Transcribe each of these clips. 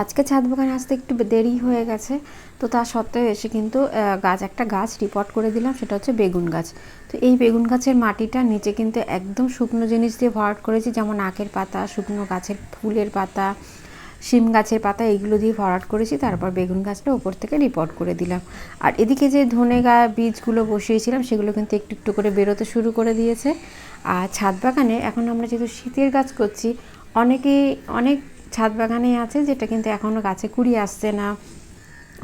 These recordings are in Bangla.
আজকে ছাদ বাগানে আসতে একটু দেরি হয়ে গেছে, তো তা সত্ত্বেও এসে কিন্তু গাছ, একটা গাছ রিপোর্ট করে দিলাম, সেটা হচ্ছে বেগুন গাছ। তো এই বেগুন গাছের মাটিটা নিচে কিন্তু একদম শুকনো জিনিস দিয়ে ভরাট করেছি, যেমন আখের পাতা, শুকনো গাছের ফুলের পাতা, শিম গাছের পাতা, এইগুলো দিয়ে ভরাট করেছি, তারপর বেগুন গাছটা ওপর থেকে রিপোর্ট করে দিলাম। আর এদিকে যে ধনে গা বীজগুলো বসিয়েছিলাম, সেগুলো কিন্তু একটু একটু করে বেরোতে শুরু করে দিয়েছে। আর ছাদ বাগানে এখন আমরা যেহেতু শীতের গাছ করছি, অনেকেই, অনেক ছাদ বাগানে আছে, যেটা কিন্তু এখনও গাছে কুড়ি আসছে না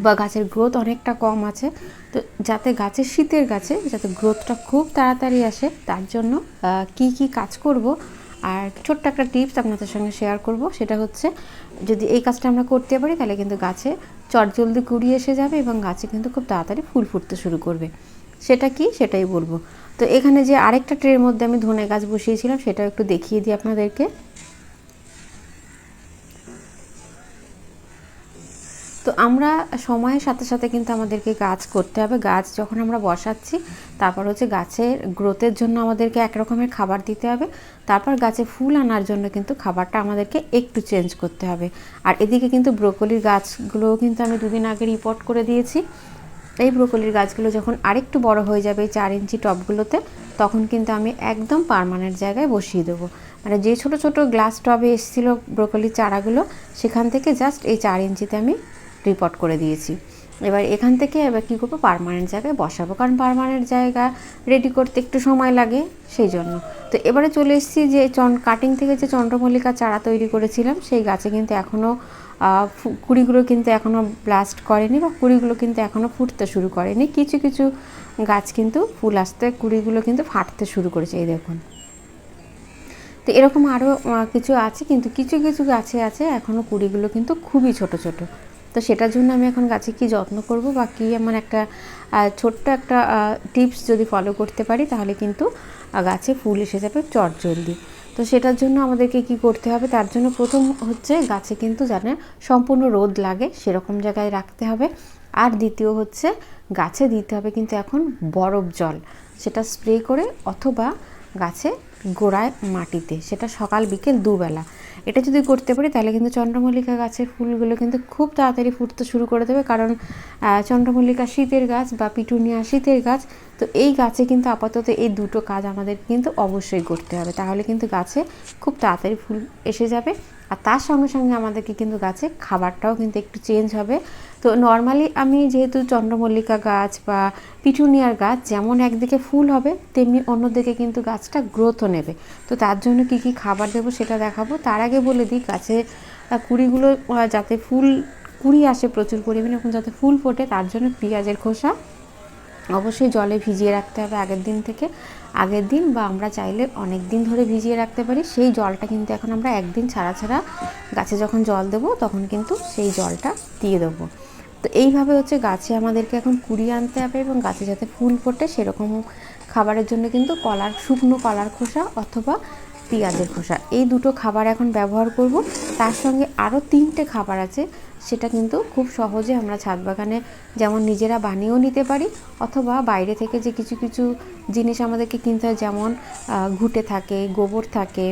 বা গাছের গ্রোথ অনেকটা কম আছে। তো যাতে গাছের শীতের গাছে, যাতে গ্রোথটা খুব তাড়াতাড়ি আসে, তার জন্য কি কি কাজ করব? আর ছোট্ট একটা টিপস আপনাদের সঙ্গে শেয়ার করব, সেটা হচ্ছে যদি এই কাজটা আমরা করতে পারি, তাহলে কিন্তু গাছে চটজলদি কুড়ি এসে যাবে এবং গাছে কিন্তু খুব তাড়াতাড়ি ফুল ফুটতে শুরু করবে। সেটা কি? সেটাই বলব। তো এখানে যে আরেকটা ট্রের মধ্যে আমি ধনে গাছ বসিয়েছিলাম, সেটাও একটু দেখিয়ে দিই আপনাদেরকে। তো আমরা সময়ের সাথে সাথে কিন্তু আমাদেরকে গাছ করতে হবে। গাছ যখন আমরা বসাচ্ছি, তারপর হচ্ছে গাছের গ্রোথের জন্য আমাদেরকে এক রকমের খাবার দিতে হবে। তারপর গাছে ফুল আনার জন্য কিন্তু খাবারটা আমাদেরকে একটু চেঞ্জ করতে হবে। আর এদিকে কিন্তু ব্রোকলির গাছগুলোও কিন্তু আমি দুদিন আগে রিপোর্ট করে দিয়েছি। এই ব্রোকলির গাছগুলো যখন আরেকটু বড় হয়ে যাবে চার ইঞ্চি টবগুলোতে, তখন কিন্তু আমি একদম পারমানেন্ট জায়গায় বসিয়ে দেবো। মানে যে ছোট ছোট গ্লাস টবে এসেছিল ব্রোকলির চারাগুলো, সেখান থেকে জাস্ট এই চার ইঞ্চিতে আমি রিপোর্ট করে দিয়েছি। এবার এখান থেকে এবার কী করব? পারমানেন্ট জায়গায় বসাবো। কারণ পারমানেন্ট জায়গা রেডি করতে একটু সময় লাগে সেই জন্য তো এবারে চলে এসেছি যে চন কাটিং থেকে যে চন্দ্রমল্লিকা চারা তৈরি করেছিলাম, সেই গাছে কিন্তু এখনও কুড়িগুলো কিন্তু এখনও ব্লাস্ট করেনি বা কুড়িগুলো কিন্তু এখনও ফুটতে শুরু করেনি। কিছু কিছু গাছ কিন্তু ফুল আসতে কুড়িগুলো কিন্তু ফাটতে শুরু করেছে, এই দেখুন। তো এরকম আরও কিছু আছে, কিন্তু কিছু কিছু গাছে আছে এখনও কুড়িগুলো কিন্তু খুবই ছোট ছোট। তো সেটার জন্য আমি এখন গাছে কি যত্ন করব বা কী আমার একটা ছোট্ট একটা টিপস যদি ফলো করতে পারি, তাহলে কিন্তু গাছে ফুল এসে যাবে চট জলদি। তো সেটার জন্য আমাদেরকে কি করতে হবে? তার জন্য প্রথম হচ্ছে গাছে কিন্তু জানে সম্পূর্ণ রোদ লাগে, সেরকম জায়গায় রাখতে হবে। আর দ্বিতীয় হচ্ছে গাছে দিতে হবে কিন্তু এখন বরফ জল। সেটা স্প্রে করে অথবা গাছে গোড়ায় মাটিতে, সেটা সকাল বিকেল দুবেলা। এটা যদি করতে পারি, তাহলে কিন্তু চন্দ্রমল্লিকা গাছের ফুলগুলো কিন্তু খুব তাড়াতাড়ি ফুটতে শুরু করে দেবে। কারণ চন্দ্রমল্লিকা শীতের গাছ বা পিটুনিয়া শীতের গাছ, তো এই গাছে কিন্তু আপাতত এই দুটো কাজ আমাদের কিন্তু অবশ্যই করতে হবে। তাহলে কিন্তু গাছে খুব তাড়াতাড়ি ফুল এসে যাবে। আর তার সঙ্গে সঙ্গে আমাদেরকে কিন্তু গাছে খাবারটাও কিন্তু একটু চেঞ্জ হবে। তো নর্মালি আমি যেহেতু চন্দ্রমল্লিকা গাছ বা পিটুনিয়ার গাছ যেমন একদিকে ফুল হবে, তেমনি অন্যদিকে কিন্তু গাছটা গ্রোথও নেবে। তো তার জন্য কি কি খাবার দেবো সেটা দেখাবো। তার আগে বলে দিই, গাছে কুড়িগুলো যাতে ফুল, কুড়ি আসে প্রচুর পরিমাণে, এবং যাতে ফুল ফোটে, তার জন্য পেঁয়াজের খোসা অবশ্যই জলে ভিজিয়ে রাখতে হবে আগের দিন থেকে। আগের দিন বা আমরা চাইলে অনেক দিন ধরে ভিজিয়ে রাখতে পারি। সেই জলটা কিন্তু এখন আমরা একদিন ছাড়া ছাড়া গাছে যখন জল দেবো, তখন কিন্তু সেই জলটা দিয়ে দেবো। তো এইভাবে হচ্ছে গাছে আমাদেরকে এখন কুড়িয়ে আনতে হবে এবং গাছে যাতে ফুল ফোটে সেরকম খাবারের জন্য কিন্তু কলার, শুকনো কলার খোসা অথবা পেঁয়াজের খোসা। এই দুটো খাবার এখন ব্যবহার করব। তার সঙ্গে আরও তিনটে খাবার আছে সেটা কিন্তু খুব সহজে আমরা ছাদ বাগানে যেমন নিজেরা বানিয়েও নিতে পারি অথবা বাইরে থেকে যে কিছু কিছু জিনিস আমাদেরকে কিনতে হয় যেমন ঘুঁটে থাকে গোবর থাকে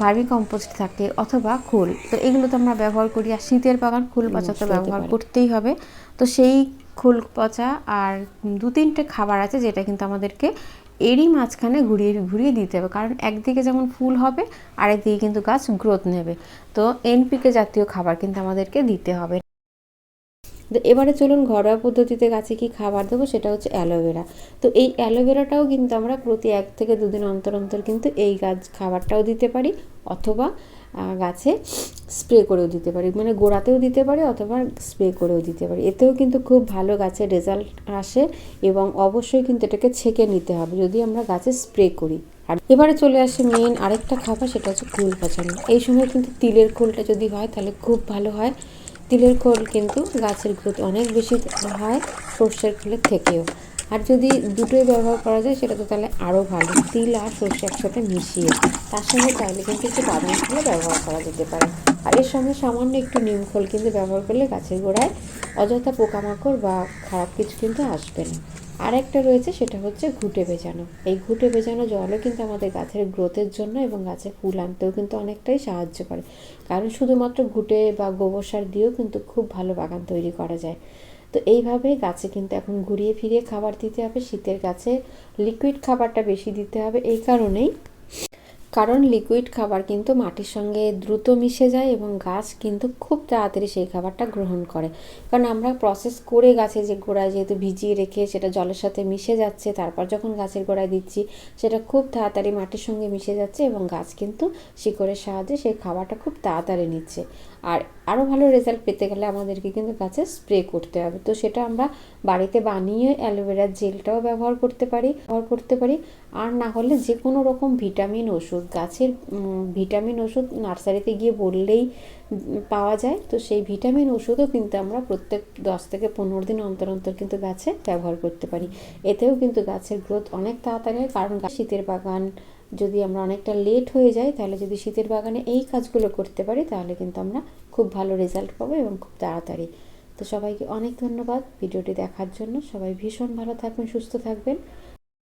ভার্মি কম্পোস্ট থাকে অথবা খোল। তো এগুলো তো আমরা ব্যবহার করি আর শীতের বাগান খোল পচা তো ব্যবহার করতেই হবে। তো সেই খোল পচা আর দু তিনটে খাবার আছে যেটা কিন্তু আমাদেরকে এরই মাঝখানে ঘুরিয়ে ঘুরিয়ে দিতে হবে। কারণ একদিকে যেমন ফুল হবে, আরেকদিকে কিন্তু গাছ গ্রোথ নেবে। তো এনপিকে জাতীয় খাবার কিন্তু আমাদেরকে দিতে হবে। তো এবারে চলুন ঘরোয়া পদ্ধতিতে গাছে কি খাবার দেবো সেটা হচ্ছে অ্যালোভেরা। তো এই অ্যালোভেরাটাও কিন্তু আমরা প্রতি এক থেকে দুদিন অন্তর অন্তর কিন্তু এই গাছ খাবারটাও দিতে পারি। অথবা গাছে স্প্রে করেও দিতে পারি। মানে গোড়াতেও দিতে পারি অথবা স্প্রে করেও দিতে পারি। এতেও কিন্তু খুব ভালো গাছের রেজাল্ট আসে এবং অবশ্যই কিন্তু এটাকে ছেঁকে নিতে হবে যদি আমরা গাছে স্প্রে করি। আর এবারে চলে আসে মেন আরেকটা খাবার সেটা হচ্ছে কুল পচানো। এই সময় কিন্তু তিলের খোলটা যদি হয় তাহলে খুব ভালো হয়। তিলের খোল কিন্তু গাছের গ্রোথ অনেক বেশি হয়, সর্ষের খোলের থেকেও। আর যদি দুটোই ব্যবহার করা যায়, সেটা তো তাহলে আরও ভালো। তিল আর সর্ষে একসাথে মিশিয়ে তার সঙ্গে চাইলে কিন্তু একটু বাদাম ফুলও ব্যবহার করা যেতে পারে। আর এর সঙ্গে সামান্য একটু নিম খোল কিন্তু ব্যবহার করলে গাছের গোড়ায় অযথা পোকামাকড় বা খারাপ কিছু কিন্তু আসবে না। আর একটা রয়েছে, সেটা হচ্ছে ঘুটে ভেজানো। এই ঘুটে ভেজানো জলও কিন্তু আমাদের গাছের গ্রোথের জন্য এবং গাছে ফুল আনতেও কিন্তু অনেকটাই সাহায্য করে। কারণ শুধুমাত্র ঘুটে বা গোবর সার দিয়েও কিন্তু খুব ভালো বাগান তৈরি করা যায়। তো এইভাবে গাছে কিন্তু এখন ঘুরিয়ে ফিরিয়ে খাবার দিতে হবে, শীতের গাছে লিকুইড খাবারটা বেশি দিতে হবে এই কারণেই। কারণ লিকুইড খাবার কিন্তু মাটির সঙ্গে দ্রুত মিশে যায় এবং গাছ কিন্তু খুব তাড়াতাড়ি সেই খাবারটা গ্রহণ করে। কারণ আমরা প্রসেস করে গাছে যে গোড়ায় যেহেতু ভিজিয়ে রেখে সেটা জলের সাথে মিশে যাচ্ছে, তারপর যখন গাছের গোড়ায় দিচ্ছি, সেটা খুব তাড়াতাড়ি মাটির সঙ্গে মিশে যাচ্ছে এবং গাছ কিন্তু শিকড়ের সাহায্যে সেই খাবারটা খুব তাড়াতাড়ি নিচ্ছে। আর আরও ভালো রেজাল্ট পেতে গেলে আমাদেরকে কিন্তু গাছে স্প্রে করতে হবে। তো সেটা আমরা বাড়িতে বানিয়ে অ্যালোভেরার জেলটাও ব্যবহার করতে পারি, ব্যবহার করতে পারি। আর না হলে যে কোনো রকম ভিটামিন ওষুধ, গাছের ভিটামিন ওষুধ নার্সারিতে গিয়ে বললেই পাওয়া যায়। তো সেই ভিটামিন ওষুধও কিন্তু আমরা প্রত্যেক দশ থেকে পনেরো দিন অন্তর অন্তর কিন্তু গাছে ব্যবহার করতে পারি। এতেও কিন্তু গাছের গ্রোথ অনেক তাড়াতাড়ি হয়, কারণ শীতের বাগান যদি আমরা অনেকটা লেট হয়ে যাই, তাহলে যদি শীতের বাগানে এই কাজগুলো করতে পারি, তাহলে কিন্তু আমরা খুব ভালো রেজাল্ট পাবো এবং খুব তাড়াতাড়ি। তো সবাইকে অনেক ধন্যবাদ ভিডিওটি দেখার জন্য। সবাই ভীষণ ভালো থাকবেন, সুস্থ থাকবেন।